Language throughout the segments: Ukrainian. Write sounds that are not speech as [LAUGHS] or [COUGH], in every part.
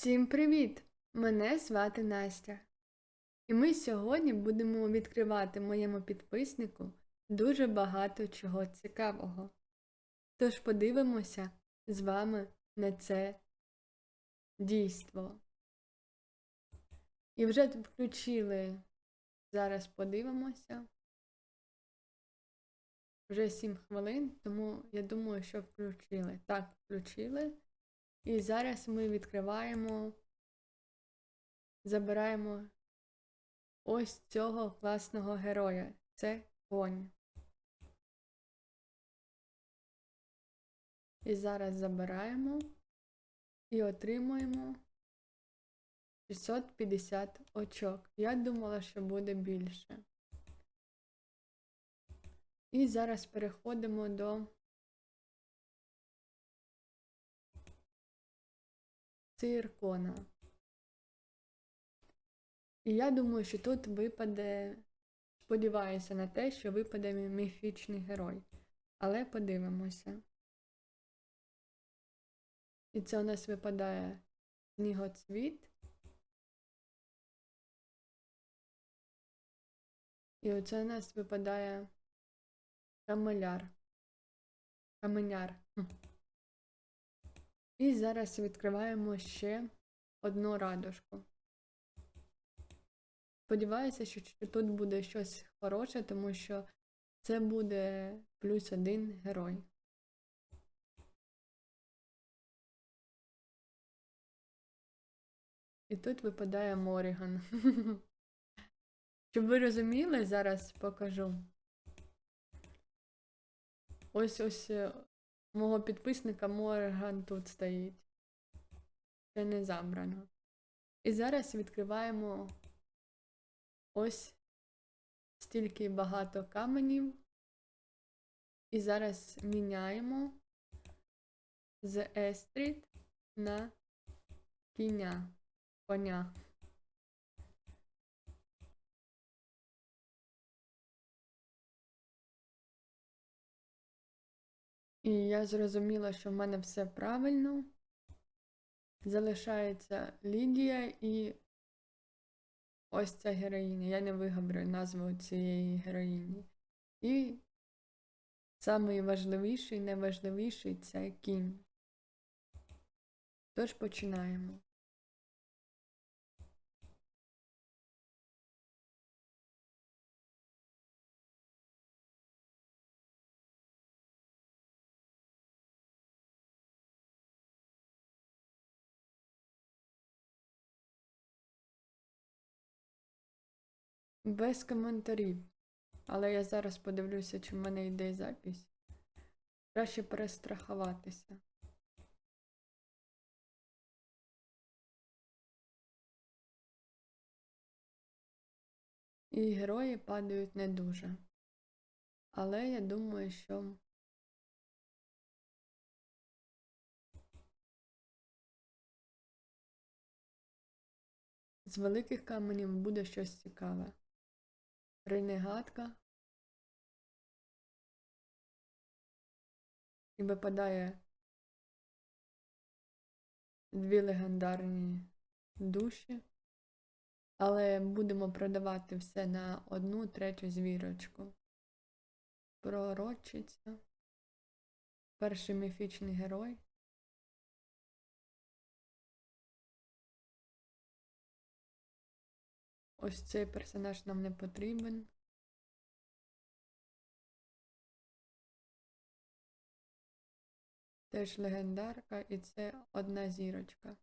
Всім привіт! Мене звати Настя. І ми сьогодні будемо відкривати моєму підписнику дуже багато чого цікавого. Тож подивимося з вами на це дійство. І вже включили. Зараз подивимося. Вже 7 хвилин, тому я думаю, що включили. Так, включили. І зараз ми відкриваємо, забираємо ось цього класного героя. Це конь. І зараз забираємо і отримуємо 650 очок. Я думала, що буде більше. І зараз переходимо до циркона. І я думаю, що тут випаде, сподіваюся на те, що випаде міфічний герой. Але подивимося. І це у нас випадає снігоцвіт. І оце у нас випадає камеляр. Каменяр. І зараз відкриваємо ще одну радужку. Сподіваюся, що тут буде щось хороше, тому що це буде плюс один герой. І тут випадає Моріган. [LAUGHS] Щоб ви розуміли, зараз покажу. Ось ось е, мого підписника Морган тут стоїть. Це не забрано. І зараз відкриваємо ось стільки багато каменів. І зараз міняємо з Естріт на кіня. Коня. І я зрозуміла, що в мене все правильно. Залишається Лідія і ось ця героїня. Я не виговорю назву цієї героїні. І найважливіший, важливіший, найважливіший це кінь. Тож починаємо. Без коментарів. Але я зараз подивлюся, чи в мене йде запись. Краще перестрахуватися. І герої падають не дуже. Але я думаю, що з великих каменів буде щось цікаве. Ренегатка. І випадає дві легендарні душі. Але будемо продавати все на одну третю звірочку. Пророчиця. Перший міфічний герой. Ось цей персонаж нам не потрібен. Теж легендарка, і це одна зірочка.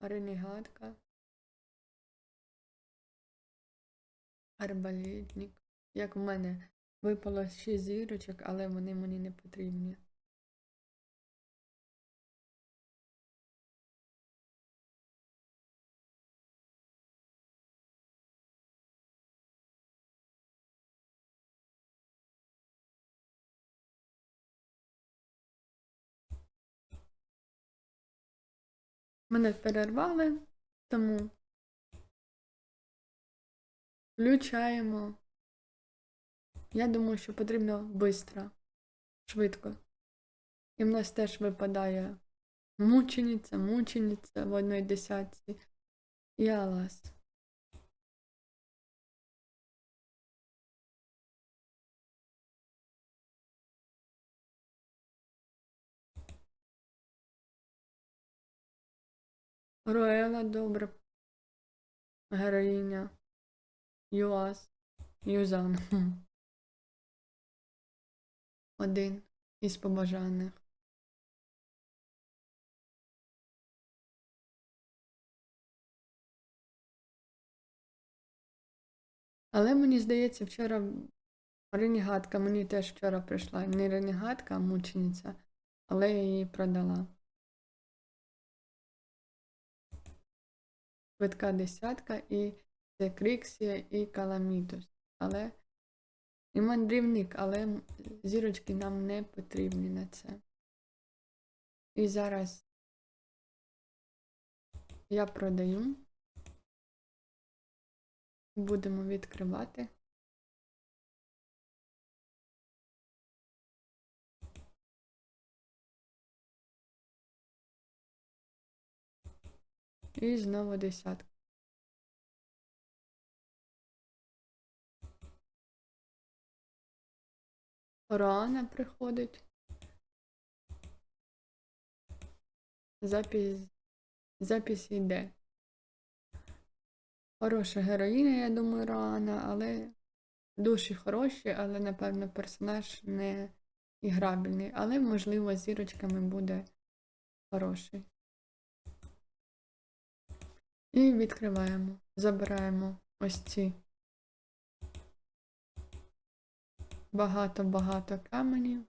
Ренегатка. Арбалетник. Як в мене випало 6 зірочок, але вони мені не потрібні. Мене перервали, тому включаємо. Я думаю, що потрібно швидко, швидко. І в нас теж випадає мучениця, мучениця в одній десятці і Алас. Роела добре. Героїня. Юас. Юзан. [LAUGHS] Один із побажаних. Але мені здається, вчора ренігатка мені теж вчора прийшла. Не ренігатка, а мучениця, але я її продала. Швидка десятка і Кріксія і Каламітус. Але і мандрівник, але зірочки нам не потрібні на це. І зараз я продаю. Будемо відкривати. І знову десятка. Рана приходить. Запись, запись йде. Хороша героїня, я думаю, Роана, але душі хороші, але, напевно, персонаж не іграбельний. Але, можливо, зірочками буде хороший. І відкриваємо. Забираємо ось ці багато-багато каменів.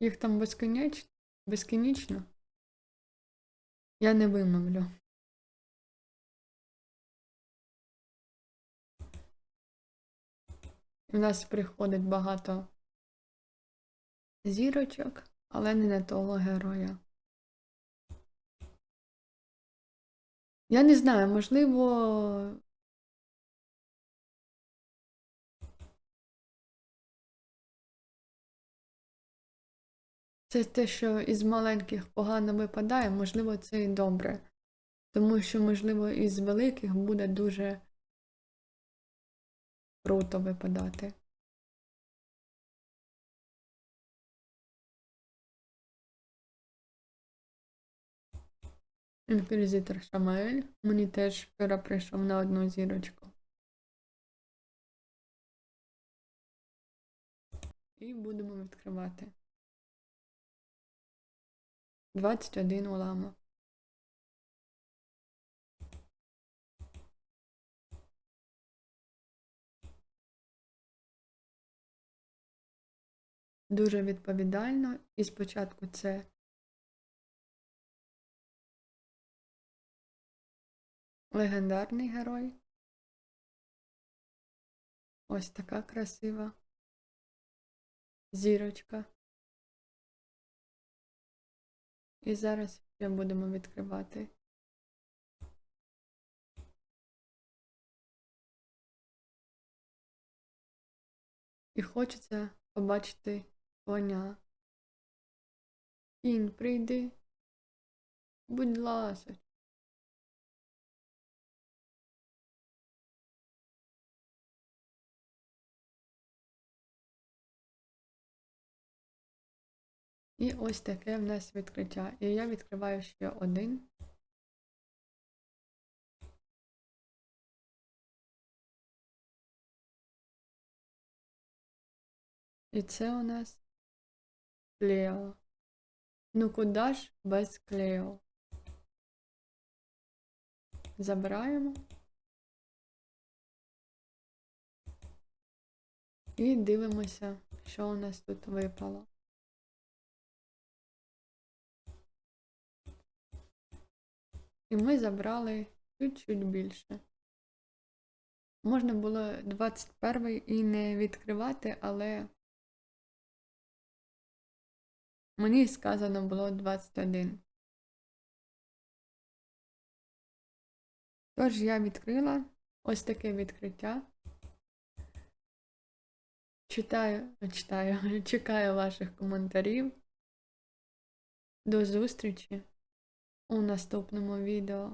Їх там безконечно, безкінечно. Я не вимовлю. У нас приходить багато зірочок, але не на того героя. Я не знаю, можливо. Це те, що із маленьких погано випадає, можливо, це і добре. Тому що, можливо, із великих буде дуже круто випадати. Інквізитор Шамаель. Мені теж вчора прийшов на одну зірочку. І будемо відкривати. 21 уламок. Дуже відповідально. І спочатку це легендарний герой. Ось така красива зірочка. І зараз ще будемо відкривати. І хочеться побачити коня. Кінь, прийди. Будь ласка. І ось таке в нас відкриття. І я відкриваю ще один. І це у нас Клео. Ну куди ж без Клео? Забираємо. І дивимося, що у нас тут випало. І ми забрали чуть-чуть більше. Можна було 21 і не відкривати, але мені сказано було 21. Тож я відкрила ось таке відкриття. Читаю, читаю, [LAUGHS] чекаю ваших коментарів. До зустрічі у наступному відео.